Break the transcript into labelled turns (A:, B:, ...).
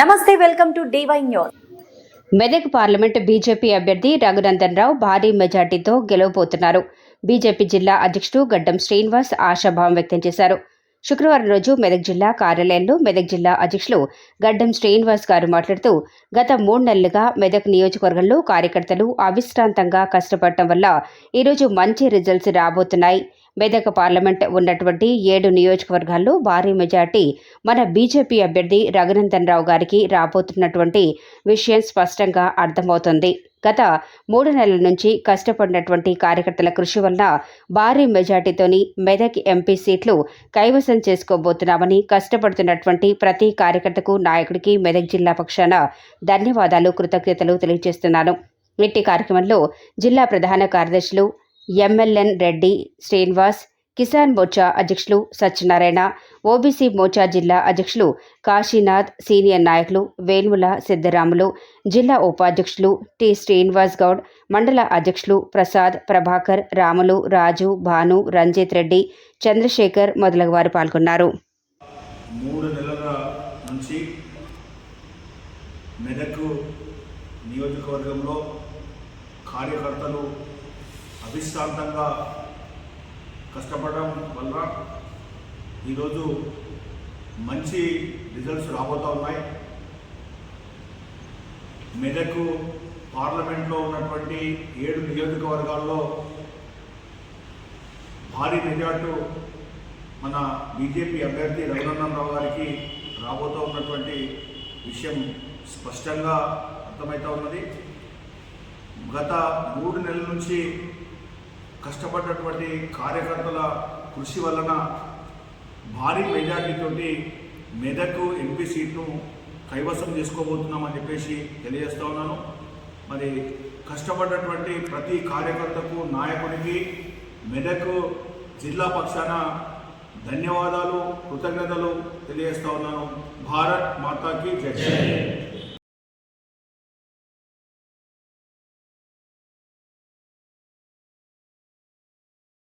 A: నమస్తే welcome to DY news.
B: Medak parliament BJP అభ్యర్థి రఘునందన్ రావు భారీ మెజార్టీతో గెలవబోతున్నారు. బీజేపీ జిల్లా అధ్యక్షుడు గడ్డం శ్రీనివాస్ ఆశాభావం వ్యక్తం చేశారు. శుక్రవారం రోజు మెదక్ జిల్లా కార్యాలయంలో మెదక్ జిల్లా అధ్యక్షులు గడ్డం శ్రీనివాస్ గారు మాట్లాడుతూ గత మూడు నెలలుగా మెదక్ నియోజకవర్గంలో కార్యకర్తలు అవిశ్రాంతంగా కష్టపడటం వల్ల ఈరోజు మంచి రిజల్ట్స్ రాబోతున్నాయి. మెదక్ పార్లమెంట్ ఉన్నటువంటి ఏడు నియోజకవర్గాల్లో భారీ మెజార్టీ మన బీజేపీ అభ్యర్థి రఘునందన్ రావు గారికి రాబోతున్నటువంటి విషయం స్పష్టంగా అర్థమవుతుంది. గత మూడు నెలల నుంచి కష్టపడినటువంటి కార్యకర్తల కృషి వల్ల భారీ మెజార్టీతోని మెదక్ ఎంపీ సీట్లు కైవసం చేసుకోబోతున్నామని కష్టపడుతున్నటువంటి ప్రతి కార్యకర్తకు నాయకుడికి మెదక్ జిల్లా పక్షాన ధన్యవాదాలు కృతజ్ఞతలు తెలియజేస్తున్నాను. ఇట్టి కార్యక్రమంలో జిల్లా ప్రధాన కార్యదర్శులు ఎంఎల్ఎన్ రెడ్డి శ్రీనివాస్ కిసాన్ మోర్చా అధ్యక్షులు సత్యనారాయణ ఓబీసీ మోర్చా జిల్లా అధ్యక్షులు కాశీనాథ్ సీనియర్ నాయకులు వేల్ముల సిద్ధరాములు జిల్లా ఉపాధ్యక్షులు టి శ్రీనివాస్ గౌడ్ మండల అధ్యక్షులు ప్రసాద్ ప్రభాకర్ రాములు రాజు భాను రంజిత్ రెడ్డి చంద్రశేఖర్ మొదలగు వారు పాల్గొన్నారు.
C: మూడు నెలల నుంచి మెదక్ నియోజకవర్గంలో కార్యకర్తలు అవిశ్రాంతంగా కష్టపడడం వల్ల ఈరోజు మంచి రిజల్ట్స్ రాబోతూ ఉన్నాయి. మెదక్ పార్లమెంట్లో ఉన్నటువంటి ఏడు నియోజకవర్గాల్లో భారీ మెజార్టు మన బీజేపీ అభ్యర్థి రఘునందనరావు గారికి రాబోతూ ఉన్నటువంటి విషయం స్పష్టంగా అర్థమవుతూ ఉన్నది. గత మూడు నెలల నుంచి కష్టపడ్డటువంటి కార్యకర్తల కృషి వలన భారీ మెజార్టీతోటి మెదక్ ఎంపీ సీట్ను కైవసం చేసుకోబోతున్నామని చెప్పేసి తెలియజేస్తా ఉన్నాను. మరి కష్టపడ్డటువంటి ప్రతి కార్యకర్తకు నాయకుడికి మెదక్ జిల్లా పక్షాన ధన్యవాదాలు కృతజ్ఞతలు తెలియజేస్తా ఉన్నాను. భారత్ మాతాకి జై.